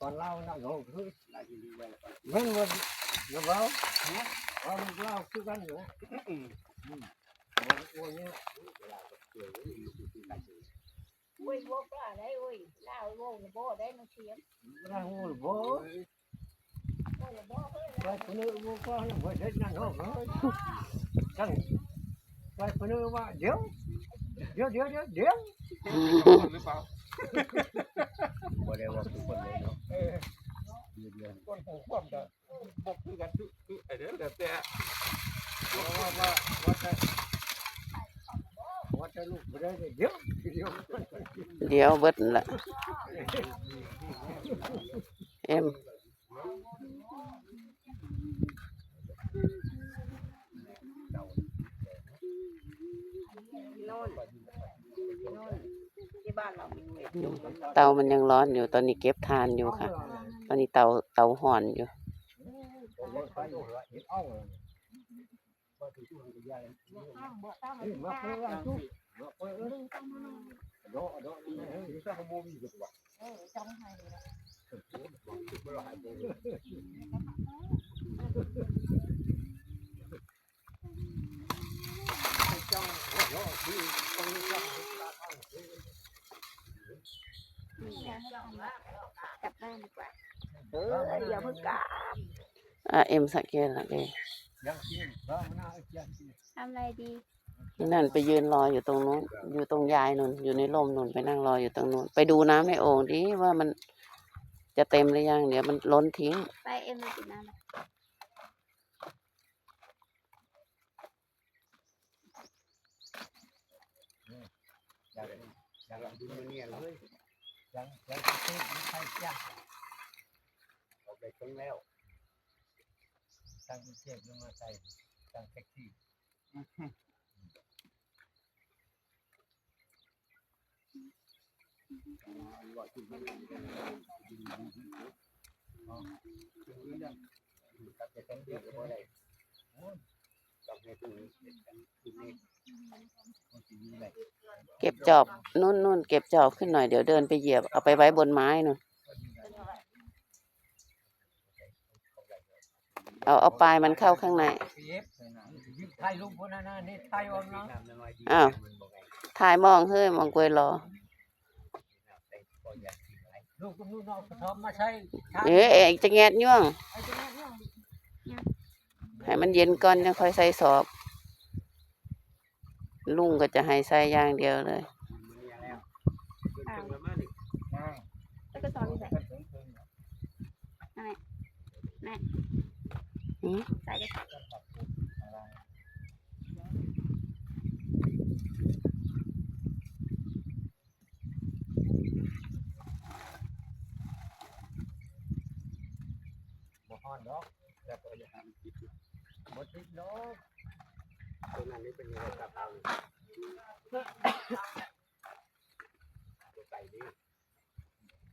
ตอนเล่าน่ะโง่คือมันมันมันเล่าว่ามันเล่าคือกันอยู่มันโอ้ยเนี่ยอุ้ยโว้ก็ได้อุ้ยลาวโว้โคนอื่นบ่ก็บ่ได้นั่นหรอกจังไปคนอื่นว่าเดี๋ยวเดี๋ยวเดี๋ยวเดี๋ยวเดี๋ยวหรือเปล่าบ่ได้ว่าทุกคนเลยเนาะเออคนหูความแต่บกคือกันคือคือไอ้เด้อแต่แต่ว่าว่าว่าแต่ว่าแต่ลูกบ่ได้เดี๋ยวเดี๋ยวเดี๋ยวเบิดละเอ็มโน่นโน่นที่บ้านเราอยู่เตามันยังร้อนอยู่ตอนนี้เก็บทานอยู่ค่ะ ตอนนี้เตาเตาห่อนอยู่ เอา ตั้งบ่ตั้ง เอ้ยมาเพิ่นว่าทุกมาเพิ่นเอ้ยโดโดนี่เฮ้ยซะบ่มีก็ว่า เออจ้องให้เลย จังโดที่ตรงนี้จัง กลับบ้านดีกว่า า เอออย่าเพิ่งกลับอะเอ็มสังเกตละเลยยังกินบ่มันเอาจังทำอะไรดีนั่นไปยืนรออยู่ตรงนู้นอยู่ตรงยายนุ่นอยู่ในร่มนุ่นไปนั่งรออยู่ตรงนู้นไปดูน้ำในโอ่งดิว่ามันจะเต็มหรือยัง เดี๋ยวมันล้นทิ้ง ไปเอ็มมากินน้ำยังดูมันเนี่ยเลยยังยังคิดมันใช่จ้ะเอาไป ถึงแล้วตั้งเทียบลงมาใส่ตั้งแท็กซี่เก็บจอบนู่นนู่นเก็บจอบขึ้นหน่อยเดี๋ยวเดินไปเหยียบเอาไปไว้บนไม้นู่น เอาเอาปลายมันเข้าข้างในไทยลุงคนนั้นนะนี่ไทยออนนะอ้าวถ่ายมองเฮ้ยมองกวยรอลูกก็นู่นเอากระทอมมาใช้เอ๊ะเอ๊ะจะแงดย่วงไอ้เจ้าเนี่ยให้มันเย็นก่อนยังค่อยใส่สอบ ลุงก็จะให้ใส่อย่างเดียวเลย แล้วก็สอนใส่ใส่ก็บ่ฮอนดอกแต่ก็อย่าทำคิดบ่ติดดอกตัวนั้นนี่เป็นยังไงครับเอา